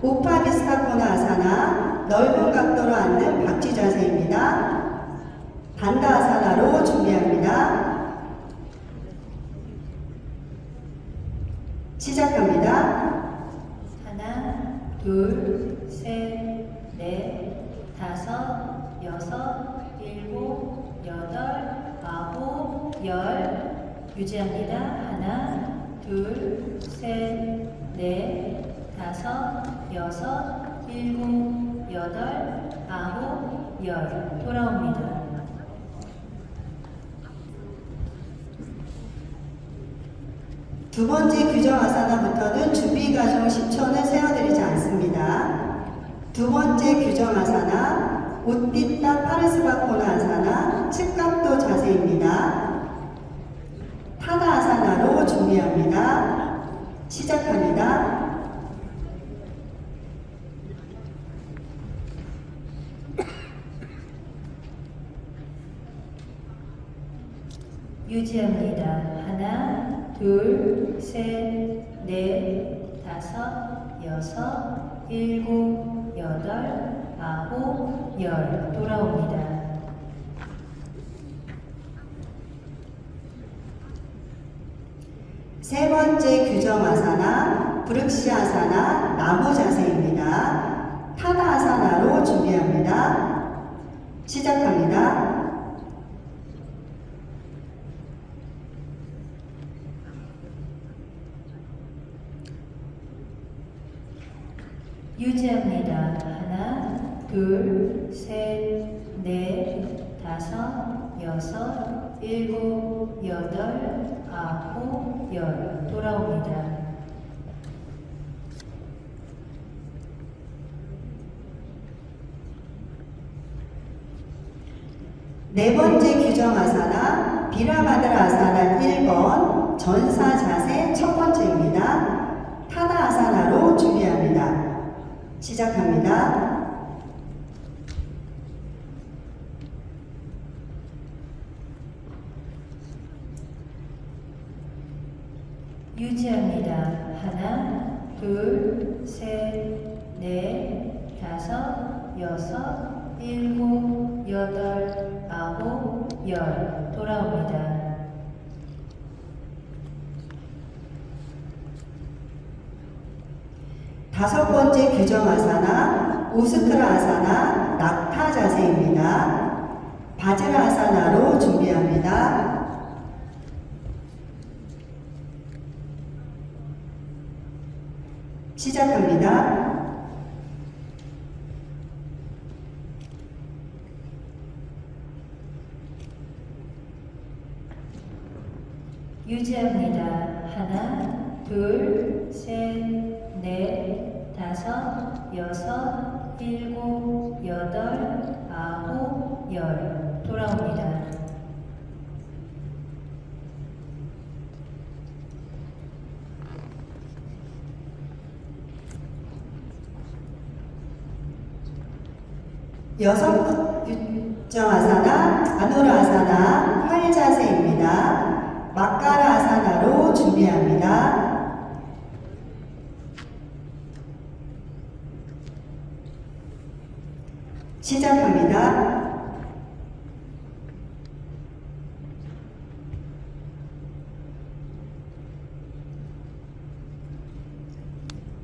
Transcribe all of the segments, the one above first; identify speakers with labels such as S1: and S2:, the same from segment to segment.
S1: 우파비 스타코나 아사나 넓은 각도로 앉는 박쥐 자세입니다. 반다 아사나로 준비합니다. 시작합니다.
S2: 하나, 둘, 셋, 넷, 다섯, 여섯, 일곱, 여덟, 아홉, 열. 유지합니다. 하나, 둘, 셋, 넷, 다섯, 여섯, 일곱, 여덟, 아홉, 열. 돌아옵니다.
S1: 두 번째 규정 아사나부터는 준비 과정 10초는 세워드리지 않습니다. 두 번째 규정 아사나, 우띠따 파르스바코나 아사나, 측각도 자세입니다. 타다 아사나로 준비합니다. 시작합니다.
S2: 유지합니다. 하나, 둘, 셋, 넷, 다섯, 여섯, 일곱, 여덟, 아홉, 열. 돌아옵니다.
S1: 세 번째 규정 아사나, 브륵시 아사나, 나무 자세입니다. 타다 아사나로 준비합니다. 시작합니다.
S2: 유지합니다. 하나, 둘, 셋, 넷, 다섯, 여섯, 일곱, 여덟, 아홉, 열. 돌아옵니다.
S1: 네 번째 규정 아사나, 비라마드라 아사나 1번, 전사 자세 첫 번째입니다. 타다 아사나로 준비합니다. 시작합니다.
S2: 유지합니다. 하나, 둘, 셋, 넷, 다섯, 여섯, 일곱, 여덟, 아홉, 열. 돌아옵니다.
S1: 다섯 번째 규정 아사나, 우스트라 아사나, 낙타 자세입니다. 바즈라 아사나로 준비합니다. 시작합니다.
S2: 유지합니다. 하나, 둘, 셋, 넷, 다섯, 여섯, 일곱, 여덟, 아홉, 열. 돌아옵니다.
S1: 여섯 규정 아사나, 아노라 아사나, 활 자세입니다. 마카라 아사나로 준비합니다. 시작합니다.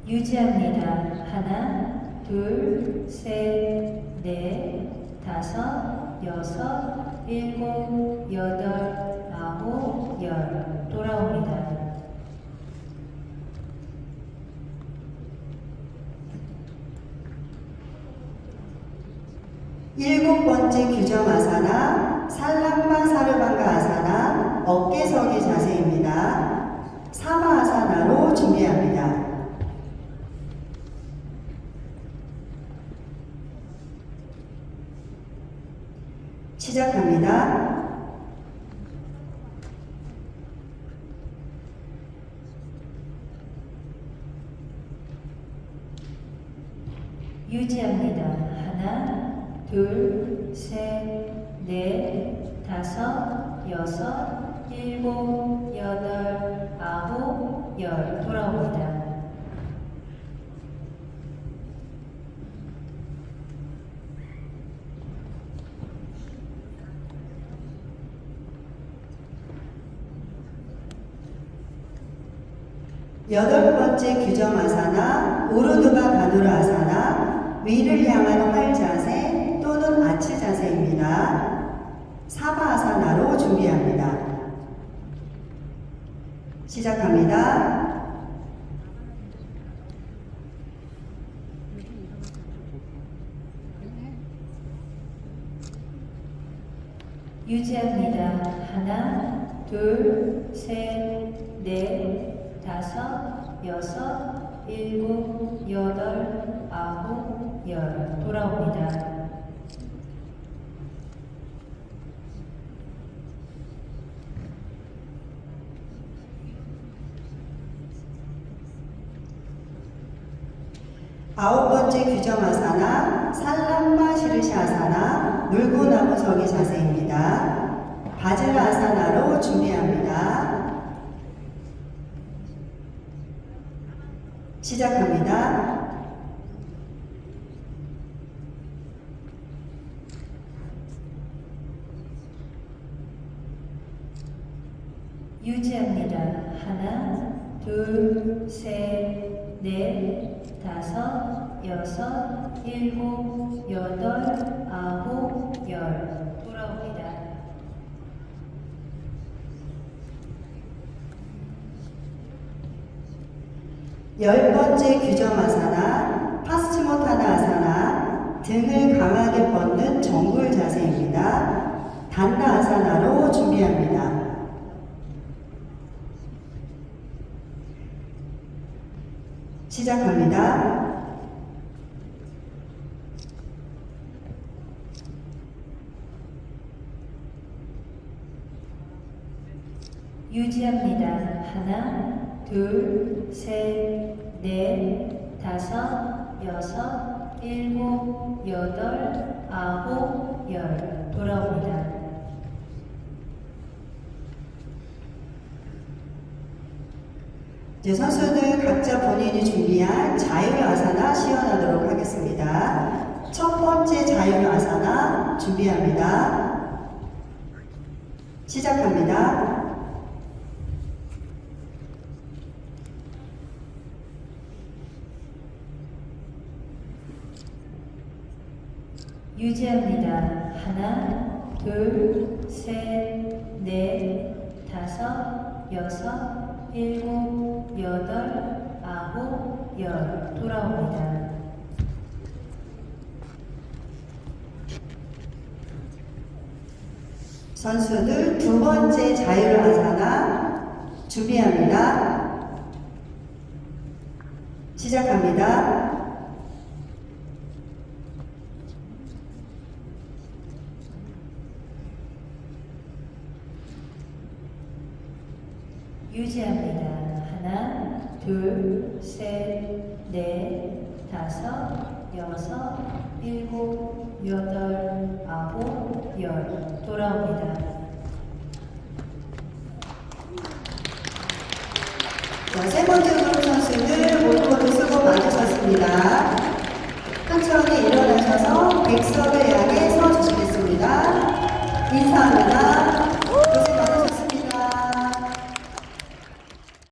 S2: 유지합니다. 하나, 둘, 셋, 넷, 다섯, 여섯, 일곱, 여덟, 아홉, 열. 돌아옵니다.
S1: 일곱 번째 규정 아사나, 살람바 사르방가 아사나, 어깨서기 자세입니다. 사마 아사나로 준비합니다. 시작합니다.
S2: 유지합니다. 하나, 둘, 셋, 넷, 다섯, 여섯, 일곱, 여덟, 아홉, 열 돌아옵니다.
S1: 여덟 번째 규정 아사나, 오르두가 바누라 아사나, 위를 향한 활 자세, 아치 자세입니다. 사바 아사나로 준비합니다. 시작합니다.
S2: 유지합니다. 하나, 둘, 셋, 넷, 다섯, 여섯, 일곱, 여덟, 아홉, 열. 돌아옵니다.
S1: 아홉 번째 규정 아사나 살람마 시르시 아사나 물구나무 서기 자세입니다. 바젤 아사나로 준비합니다. 시작합니다.
S2: 유지합니다. 하나, 둘, 셋, 넷, 다섯, 여섯, 일곱, 여덟, 아홉, 열. 돌아옵니다.
S1: 열 번째 규정 아사나 파스치모타나 아사나 등을 강하게 뻗는 정굴 자세입니다. 단나 아사나로 준비합니다. 시작합니다.
S2: 유지합니다. 하나, 둘, 셋, 넷, 다섯, 여섯, 일곱, 여덟, 아홉, 열. 돌아옵니다.
S1: 이제 선수들 각자 본인이 준비한 자율 아사나 시연하도록 하겠습니다. 첫 번째 자율 아사나 준비합니다. 시작합니다.
S2: 유지합니다. 하나, 둘, 셋, 넷, 다섯, 여섯, 일곱, 여덟, 아홉, 열. 돌아옵니다.
S1: 선수들 두 번째 자율 아사나 준비합니다. 시작합니다.
S2: 유지합니다. 하나, 둘, 셋, 넷, 다섯, 여섯, 일곱, 여덟, 아홉, 열. 돌아옵니다.
S1: 자, 세 번째 그룹 선수들 모두 수고 많으셨습니다. 천천히 일어나셔서 백석을 향해 서주시겠습니다. 인사합니다.